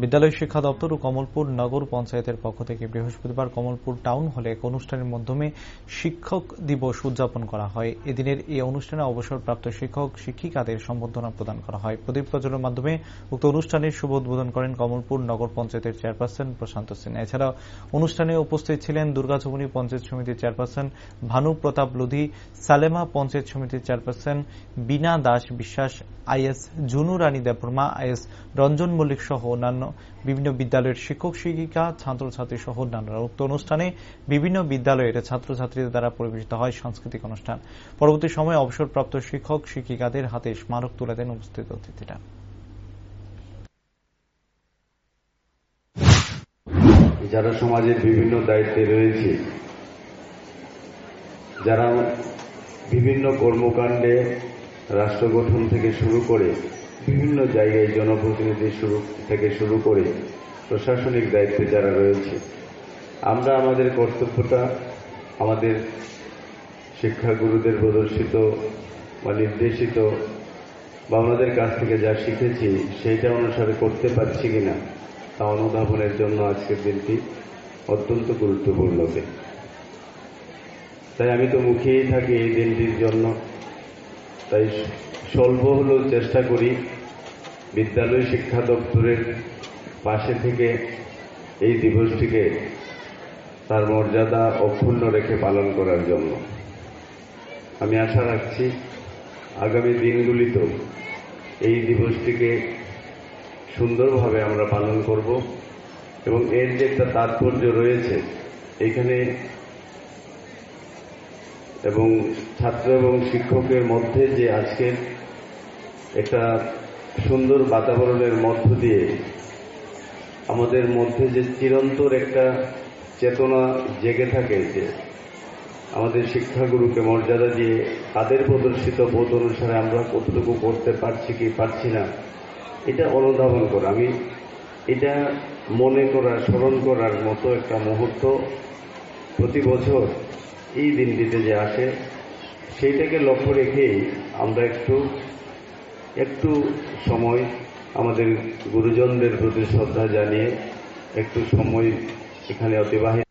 বিদ্যালয় শিক্ষা দপ্তর ও কমলপুর নগর পঞ্চায়েতের পক্ষ থেকে বৃহস্পতিবার কমলপুর টাউন হলে এক অনুষ্ঠানের মাধ্যমে শিক্ষক দিবস উদযাপন করা হয়। এদিনের এই অনুষ্ঠানে অবসরপ্রাপ্ত শিক্ষক, শিক্ষিকাদের সম্বর্ধনা প্রদান করা হয়। প্রদীপ প্রজ্বলনের মাধ্যমে উক্ত অনুষ্ঠানের শুভ উদ্বোধন করেন কমলপুর নগর পঞ্চায়েতের চেয়ারপারসন প্রশান্ত সিনহা এছাড়াও অনুষ্ঠানে উপস্থিত ছিলেন দুর্গাচমনি পঞ্চায়েত সমিতির চেয়ারপারসন ভানু প্রতাপ লোধি, সালেমা পঞ্চায়েত সমিতির chairperson Bina Das Biswas IAS Junu Rani Debbarma IAS Ranjan Mallik সহ অন্যান্য বিভিন্ন বিদ্যালয়ের শিক্ষক, শিক্ষিকা, ছাত্রছাত্রী সহ অন্যান্যরা উক্ত অনুষ্ঠানে বিভিন্ন বিদ্যালয়ের ছাত্রছাত্রীদের দ্বারা পরিবেশিত হয় সাংস্কৃতিক অনুষ্ঠান। পরবর্তী সময়ে অবসরপ্রাপ্ত শিক্ষক, শিক্ষিকাদের হাতে স্মারক তুলে দেন উপস্থিত অতিথিরা। যারা সমাজের বিভিন্ন দায়িত্বে রয়েছে, যারা বিভিন্ন কর্মকাণ্ডে রাষ্ট্র গঠন থেকে শুরু করে বিভিন্ন জায়গায় জনপ্রতিনিধি শুরু থেকে শুরু করে প্রশাসনিক দায়িত্বে যারা রয়েছে, আমরা আমাদের কর্তব্যটা আমাদের শিক্ষাগুরুদের প্রদর্শিত বা নির্দেশিত বা ওনাদের কাছ থেকে যা শিখেছি সেইটা অনুসারে করতে পারছি কিনা তা অনুধাবনের জন্য আজকের দিনটি অত্যন্ত গুরুত্বপূর্ণ তাই আমি তো মুখিয়েই থাকি এই দিনটির জন্য। তাই স্বল্প হলেও চেষ্টা করি বিদ্যালয় শিক্ষা দপ্তরের পাশে থেকে এই দিবসটিকে তার মর্যাদা অক্ষুণ্ণ রেখে পালন করার জন্য। আমি আশা রাখছি আগামী দিনগুলিতেও এই দিবসটিকে সুন্দরভাবে আমরা পালন করব এবং এর যে একটা তাৎপর্য রয়েছে এখানে এবং ছাত্র এবং শিক্ষকের মধ্যে যে আজকের একটা সুন্দর বাতাবরণের মধ্য দিয়ে আমাদের মধ্যে যে চিরন্তর একটা চেতনা জেগে থাকে যে আমাদের শিক্ষাগুরুকে মর্যাদা দিয়ে তাদের প্রদর্শিত বোধ অনুসারে আমরা কতটুকু করতে পারছি কি পারছি না, এটা অনুধাবন করা। আমি এটা মনে করা, স্মরণ করার মতো একটা মুহূর্ত প্রতি বছর এই দিনটিতে যে আসে, সেইটাকে লক্ষ্য রেখেই আমরা একটু একটু সময় আমাদের গুরুজনদের প্রতি শ্রদ্ধা জানিয়ে একটু সময় এখানে অতিবাহিত